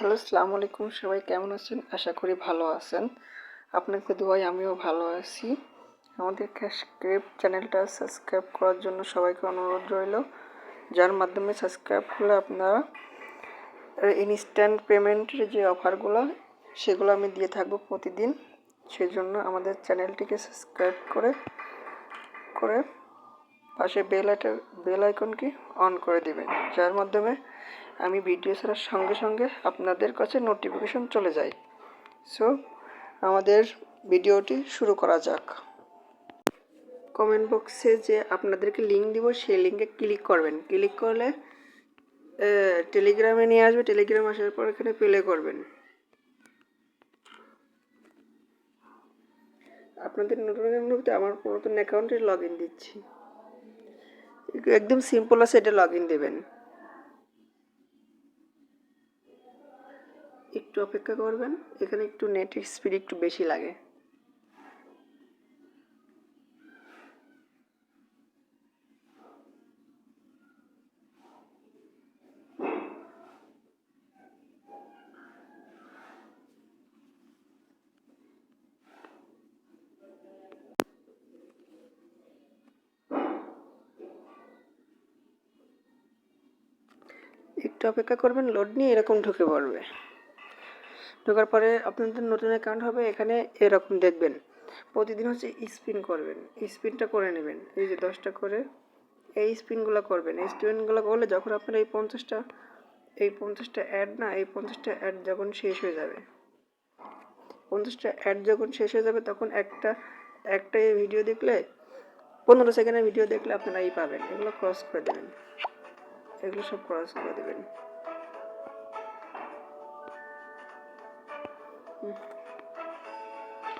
Hello, আসসালামু আলাইকুম। সবাই কেমন আছেন? আশা করি ভালো আছেন। আপনাকে দোয়াই আমিও ভালো আছি। আমাদের ক্যাশক্রিপ চ্যানেলটা সাবস্ক্রাইব করার জন্য সবাইকে অনুরোধ রইল, যার মাধ্যমে সাবস্ক্রাইব করলে আপনারা ইনস্ট্যান্ট পেমেন্টের যে অফারগুলো, সেগুলো আমি দিয়ে থাকব প্রতিদিন। সেই জন্য আমাদের চ্যানেলটিকে সাবস্ক্রাইব করে করে পাশে বেল আইটা বেল আইকনটি অন করে দিবেন, যার মাধ্যমে আমি ভিডিও ছাড়ার সঙ্গে সঙ্গে আপনাদের কাছে নোটিফিকেশন চলে যায়। সো আমাদের ভিডিওটি শুরু করা যাক। কমেন্ট বক্সে যে আপনাদেরকে লিঙ্ক দিব, সেই লিঙ্কে ক্লিক করবেন। ক্লিক করলে টেলিগ্রামে নিয়ে আসবে। টেলিগ্রাম আসার পর এখানে প্লে করবেন। আপনাদের নতুন অ্যাকাউন্টে আমার নতুন অ্যাকাউন্টে লগ ইন দিচ্ছি। একদম সিম্পল আছে, এটা লগ ইন দেবেন। একটু অপেক্ষা করবেন। এখানে একটু নেট স্পিড একটু বেশি লাগে। একটু অপেক্ষা করবেন লোড নিয়ে এরকম ঢুকে পড়বে। ঢোকার পরে আপনাদের নতুন অ্যাকাউন্ট হবে, এখানে এরকম দেখবেন। প্রতিদিন হচ্ছে স্পিন করবেন স্পিনটা করে নেবেন। এই যে দশটা করে, এই স্পিনগুলো করবেন। এই স্পিনগুলো করলে যখন আপনার এই পঞ্চাশটা এই পঞ্চাশটা অ্যাড না, এই পঞ্চাশটা অ্যাড যখন শেষ হয়ে যাবে পঞ্চাশটা অ্যাড যখন শেষ হয়ে যাবে, তখন একটা একটা ভিডিও দেখলে, পনেরো সেকেন্ডের ভিডিও দেখলে আপনারা এই পাবেন। এগুলো ক্রস করে দেবেন। এগুলো সব ক্রস করে দেবেন।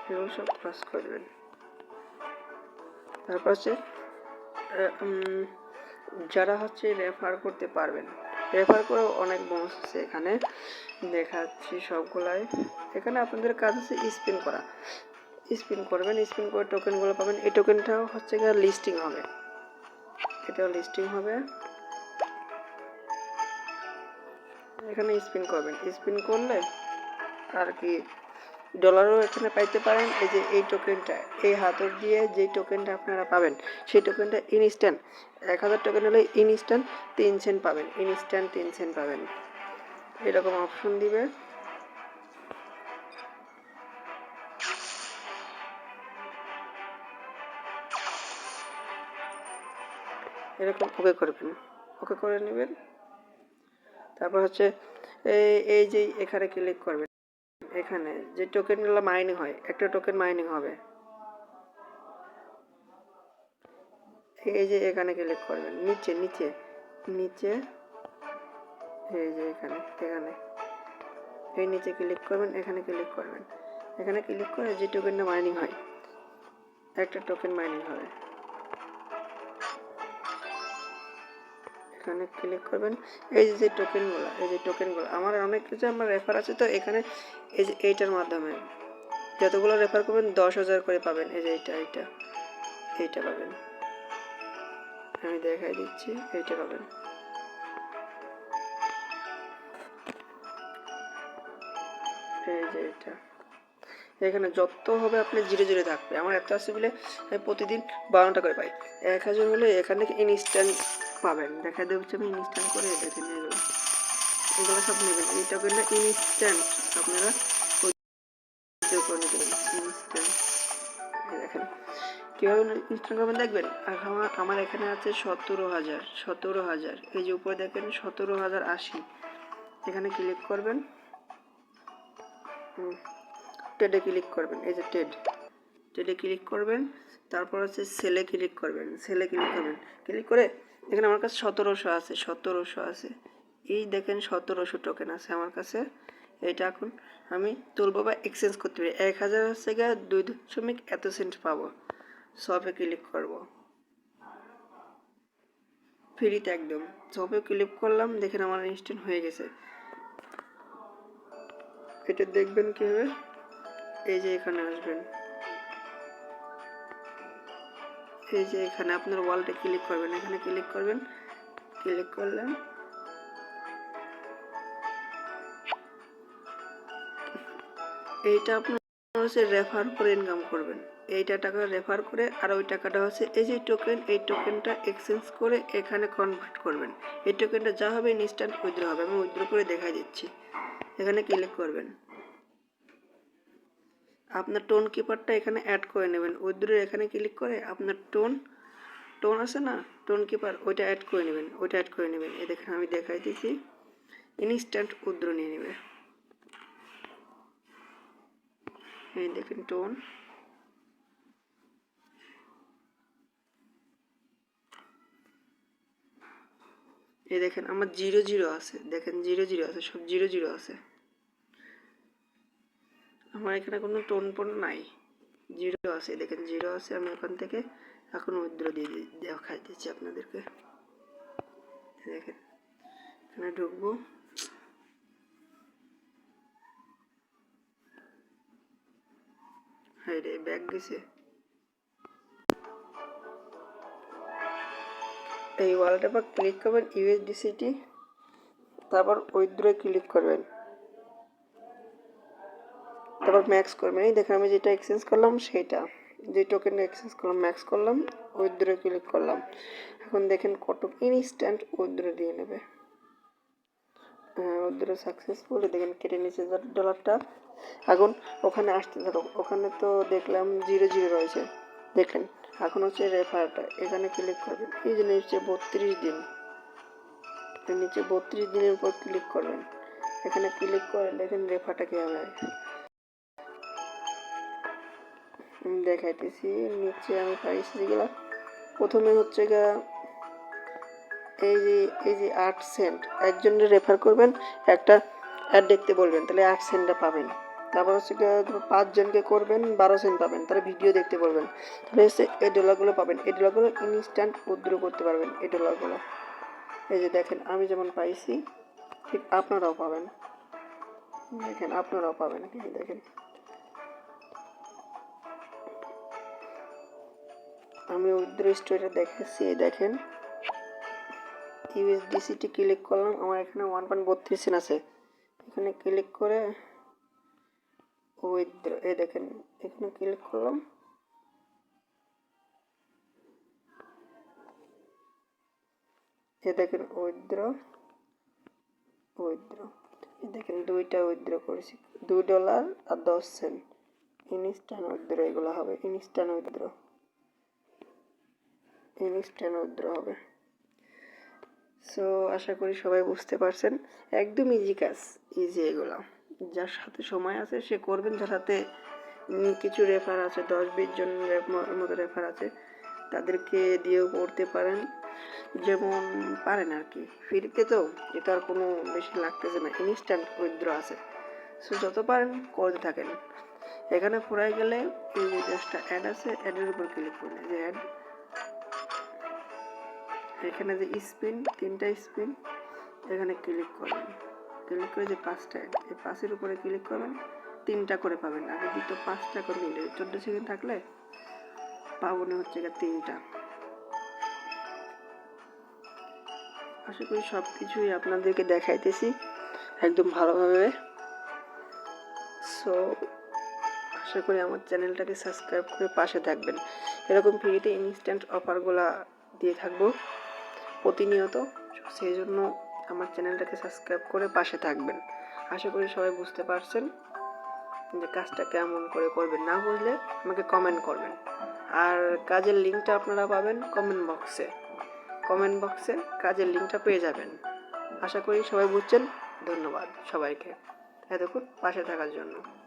এগুলো সব ক্রস করে দেবেন তারপর হচ্ছে যারা হচ্ছে রেফার করতে পারবেন। রেফার করেও অনেক বোনাস আছে এখানে। দেখাচ্ছি সবগুলাই। এখানে আপনাদের কাজ হচ্ছে স্পিন করা। স্পিন করবেন স্পিন করে টোকেনগুলো পাবেন। এই টোকেনটাও হচ্ছে গিয়ে লিস্টিং হবে। এটাও লিস্টিং হবে। এখানে স্পিন করবেন। স্পিন করলে আর কি ডলারও এখানে পাইতে পারেন, এই যে এই টোকেনটা এই হাতর দিয়ে যে টোকেনটা আপনারা পাবেন, সেই টোকেনটা ইনস্ট্যান্ট এক হাজার টোকেন হলে ইনস্ট্যান্ট তিন সেন্ট পাবেন ইনস্ট্যান্ট তিন সেন্ট পাবেন। এরকম অপশন দিবে। এরকম ওকে করবেন ওকে করে নেবেন। তারপর হচ্ছে, এই এই যে এখানে ক্লিক করবেন। এখানে, যে টোকেনগুলো মাইনিং হয়, একটা টোকেন মাইনিং হবে। এই যে এখানে ক্লিক করবেন, নিচে নিচে নিচে, এই যে এখানে এখানে। এই নিচে ক্লিক করবেন, এখানে ক্লিক করবেন। এখানে ক্লিক করে যে টোকেনটা মাইনিং হয়, একটা টোকেন মাইনিং হবে। এখানে ক্লিক করবেন। এই যে টোকেনগুলো এই যে টোকেনগুলো আমার অনেক কিছু আমার রেফার আছে, তো এখানে এই যে এইটার মাধ্যমে যতগুলো রেফার করবেন, দশ হাজার করে পাবেন। এই যে এইটা এইটা এইটা পাবেন। আমি দেখাই দিচ্ছি, এইটা পাবেন। এই যে এটা এখানে যত হবে, আপনি জিরে জিরে থাকবে। আমার এত আছে বলে আমি প্রতিদিন বারোটা করে পাই। এক হাজার হলে এখানে ইনস্ট্যান্ট পাবেন। দেখা দিচ্ছে আমি ইনস্ট্যান্ট করে দেখে নিয়ে এগুলো এগুলো সব নেবেন। এই টোকেনটা ইনস্ট্যান্ট আপনারা ইনস্ট্যান্ট দেখেন। কীভাবে ইনস্ট্যান্ট করবেন দেখবেন? আমার আমার এখানে আছে সতেরো হাজার সতেরো হাজার। এই যে উপরে দেখেন সতেরো হাজার আশি। এখানে ক্লিক করবেন। টেডে ক্লিক করবেন। এই যে টেড টেডে ক্লিক করবেন। তারপর হচ্ছে সেলে ক্লিক করবেন সেলে ক্লিক করবেন। ক্লিক করে দেখেন আমার কাছে সতেরোশো আছে সতেরোশো আছে। এই দেখেন সতেরোশো টোকেন আছে আমার কাছে। এটা এখন আমি তুলবো বা এক্সচেঞ্জ করতে পারি। এক হাজার হচ্ছে গিয়ে দুই দশমিক এত সেন্ট পাবো। সবে ক্লিক করব। ফ্রিতে একদম। সবে ক্লিক করলাম, দেখেন আমার ইনস্ট্যান্ট হয়ে গেছে। এটা দেখবেন কীভাবে? এই যে এখানে আসবেন। এই যে এখানে আপনার ওয়ালটা ক্লিক করবেন, এখানে ক্লিক করবেন। ক্লিক করলেন এইটা আপনার হচ্ছে রেফার করে ইনকাম করবেন। এইটা টাকা রেফার করে আর ওই টাকাটা হচ্ছে এই যে টোকেন এই টোকেনটা এক্সচেঞ্জ করে এখানে কনভার্ট করবেন। এই টোকেনটা যা হবে ইনস্ট্যান্ট উইথড্র হবে, আমি উইথড্র করে দেখাই দিচ্ছি। এখানে ক্লিক করবেন। আপনার টোন কিপারটা এখানে অ্যাড করে নেবেন। উইথড্র এখানে ক্লিক করে আপনার টোন টোন আছে না? টোন কিপার ওইটা অ্যাড করে নেবেন। ওইটা অ্যাড করে নেবেন। এই দেখেন আমি দেখাই দিচ্ছি ইনস্ট্যান্ট উইথড্র নিয়ে নেবে। এই দেখেন টোন এই দেখেন আমার জিরো জিরো আছে। দেখেন জিরো জিরো আছে, সব জিরো জিরো আছে। আমার এখানে কোনো টোন পোন নাই। জিরো আছে, দেখেন জিরো আছে, আমি ওখান থেকে এখন উইথড্র দিয়ে দেখাই দিচ্ছি আপনাদেরকে। দেখেন, এখানে ঢুকবো। হ্যাঁ রে, ব্যাগ গেছে। এই ওয়ালেটে ক্লিক করবেন ইউএসডিসিটি তারপর উইথড্রয়ে ক্লিক করবেন। তারপর ম্যাক্স করবেন। এই দেখেন আমি যেটা এক্সচেঞ্জ করলাম সেটা। যে টোকেন এক্সচেঞ্জ করলাম ম্যাক্স করলাম উইথড্রয়ে ক্লিক করলাম। এখন দেখেন কত ইনস্ট্যান্ট উইথড্র দিয়ে নেবে। হ্যাঁ উইথড্র সাকসেসফুল দেখেন কেটে নিচে ডলারটা এখন ওখানে আসতে থাকুক ওখানে তো দেখলাম জিরো জিরো রয়েছে। দেখেন, এখন হচ্ছে রেফারটা এখানে ক্লিক করবেন। এই যে নিচে বত্রিশ দিন। নিচে বত্রিশ দিনের উপর ক্লিক করবেন। এখানে ক্লিক করে দেখেন রেফারটা কীভাবে দেখাইতেছি, নিচে আমি পাইছি যেগুলো প্রথমে হচ্ছে গা এই যে এই যে আট সেন্ট, একজনের রেফার করবেন, একটা অ্যাড দেখতে বলবেন, তাহলে আট সেন্টটা পাবেন। তারপর হচ্ছে পাঁচজনকে করবেন, বারো সেন্ট পাবেন, তাহলে ভিডিও দেখতে বলবেন। তাহলে হচ্ছে এই ডলারগুলো পাবেন, এই ডলারগুলো ইনস্ট্যান্ট উইথড্র করতে পারবেন, এই ডলারগুলো এই যে দেখেন, আমি যেমন পাইছি, ঠিক আপনারাও পাবেন। দেখেন, আপনারাও পাবেন দেখেন। আমি উইথড্র স্টোরিটা দেখাচ্ছি এই দেখেন। ইউএসডিসিটি ক্লিক করলাম, আমার এখানে ওয়ান পয়েন্ট বত্রিশ সেন্ট আছে। এখানে ক্লিক করে উইথড্র এই দেখেন, এখানে ক্লিক করলাম। এ দেখেন উইথড্র উইথড্র এই দেখেন, দুইটা উইথড্র করেছি, দুই ডলার আর দশ সেন্ট ইনস্ট্যান্ট উইথড্র এগুলো হবে ইনস্ট্যান্ট উইথড্র ইনস্ট্যান্ট উইথড্র হবে। সো আশা করি সবাই বুঝতে পারছেন। একদম ইজি কাজ ইজি এগুলো। যার সাথে সময় আছে সে করবেন। যার উম, কিছু রেফার আছে দশ বিশ জন মতো রেফার আছে তাদেরকে দিয়েও করতে পারেন। যেমন পারেন আর কি। ফ্রিতে তো এটা আর কোনো বেশি লাগতেছে না ইনস্ট্যান্ট উইথড্র আছে। সো যত পারেন করতে থাকেন। এখানে ফুরাই গেলে এই যে অ্যাড আছে অ্যাডের উপর ক্লিক করলে যে অ্যাড এখানে যে স্পিন, তিনটা স্পিন, এখানে ক্লিক করবেন। ক্লিক করে যে পাঁচটা, এই পাঁচের উপরে ক্লিক করবেন, তিনটা করে পাবেন। আগে দিত পাঁচটা করে নিলে চোদ্দ সেকেন্ড থাকলে পাবো না হচ্ছে গিয়ে তিনটা। আশা করি সব কিছুই আপনাদেরকে দেখাইতেছি, একদম ভালোভাবে। সো, আশা করি আমার চ্যানেলটাকে সাবস্ক্রাইব করে পাশে থাকবেন। এরকম ফ্রিতে ইনস্ট্যান্ট অফারগুলা দিয়ে থাকব। প্রতিনিয়ত। সেই জন্য আমার চ্যানেলটাকে সাবস্ক্রাইব করে পাশে থাকবেন। আশা করি সবাই বুঝতে পারছেন যে কাজটা কেমন করে করবেন। না বুঝলে আমাকে কমেন্ট করবেন। আর কাজের লিঙ্কটা আপনারা পাবেন কমেন্ট বক্সে কমেন্ট বক্সে কাজের লিঙ্কটা পেয়ে যাবেন। আশা করি সবাই বুঝছেন। ধন্যবাদ সবাইকে। এতক্ষণ পাশে থাকার জন্য।